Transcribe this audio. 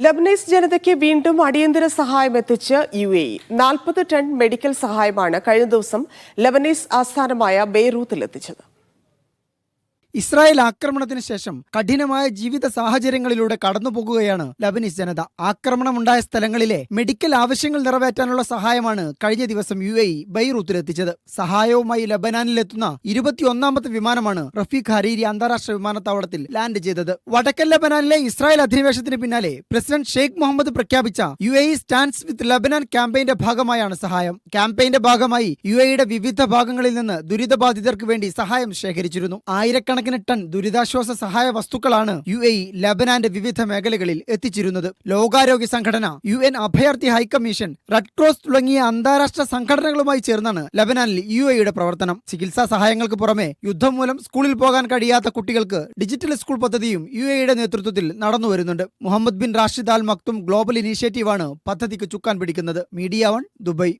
Lebanese ജനതയ്ക്ക് വീണ്ടും അടിയന്തര സഹായം എത്തിച്ച് യു എ നാൽപ്പത് ടൺ മെഡിക്കൽ സഹായമാണ് കഴിഞ്ഞ ദിവസം ലബനീസ് ആസ്ഥാനമായ ബെയ്റൂത്തിൽ എത്തിച്ചത്. ഇസ്രായേൽ ആക്രമണത്തിന് ശേഷം കഠിനമായ ജീവിത സാഹചര്യങ്ങളിലൂടെ കടന്നുപോകുകയാണ് ലബനീസ് ജനത. ആക്രമണമുണ്ടായ സ്ഥലങ്ങളിലെ മെഡിക്കൽ ആവശ്യങ്ങൾ നിറവേറ്റാനുള്ള സഹായമാണ് കഴിഞ്ഞ ദിവസം യു എ ബൈറൂത്തിലെത്തിച്ചത് സഹായവുമായി ലബനാനിലെത്തുന്ന ഇരുപത്തിയൊന്നാമത്തെ വിമാനമാണ് റഫീഖ് ഹരീരി അന്താരാഷ്ട്ര വിമാനത്താവളത്തിൽ ലാൻഡ് ചെയ്തത്. വടക്കൻ ലബനാനിലെ ഇസ്രായേൽ അധിനിവേശത്തിന് പിന്നാലെ പ്രസിഡന്റ് ഷെയ്ഖ് മുഹമ്മദ് പ്രഖ്യാപിച്ച U A stands with Lebanon ക്യാമ്പയിന്റെ ഭാഗമായാണ് സഹായം. ക്യാമ്പയിന്റെ ഭാഗമായി യു എയുടെ വിവിധ ഭാഗങ്ങളിൽ നിന്ന് ദുരിതബാധിതർക്ക് വേണ്ടി സഹായം ശേഖരിച്ചിരുന്നു. ആയിരക്കണക്കിന് ടൺ ദുരിതാശ്വാസ സഹായ വസ്തുക്കളാണ് യു എ ലബനാന്റെ വിവിധ മേഖലകളിൽ എത്തിച്ചിരുന്നത്. ലോകാരോഗ്യ സംഘടന യു എൻ അഭയാർത്ഥി ഹൈക്കമ്മീഷൻ റെഡ് ക്രോസ് തുടങ്ങിയ അന്താരാഷ്ട്ര സംഘടനകളുമായി ചേർന്നാണ് ലബനാനിൽ യു എയുടെ പ്രവർത്തനം. ചികിത്സാ സഹായങ്ങൾക്ക് പുറമെ യുദ്ധം മൂലം സ്കൂളിൽ പോകാൻ കഴിയാത്ത കുട്ടികൾക്ക് ഡിജിറ്റൽ സ്കൂൾ പദ്ധതിയും യു എയുടെ നേതൃത്വത്തിൽ നടന്നു വരുന്നുണ്ട്. Mohammed bin Rashid Al Maktoum global ഇനീഷ്യേറ്റീവാണ് പദ്ധതിക്ക് ചുക്കാൻ പിടിക്കുന്നത്. Media One Dubai.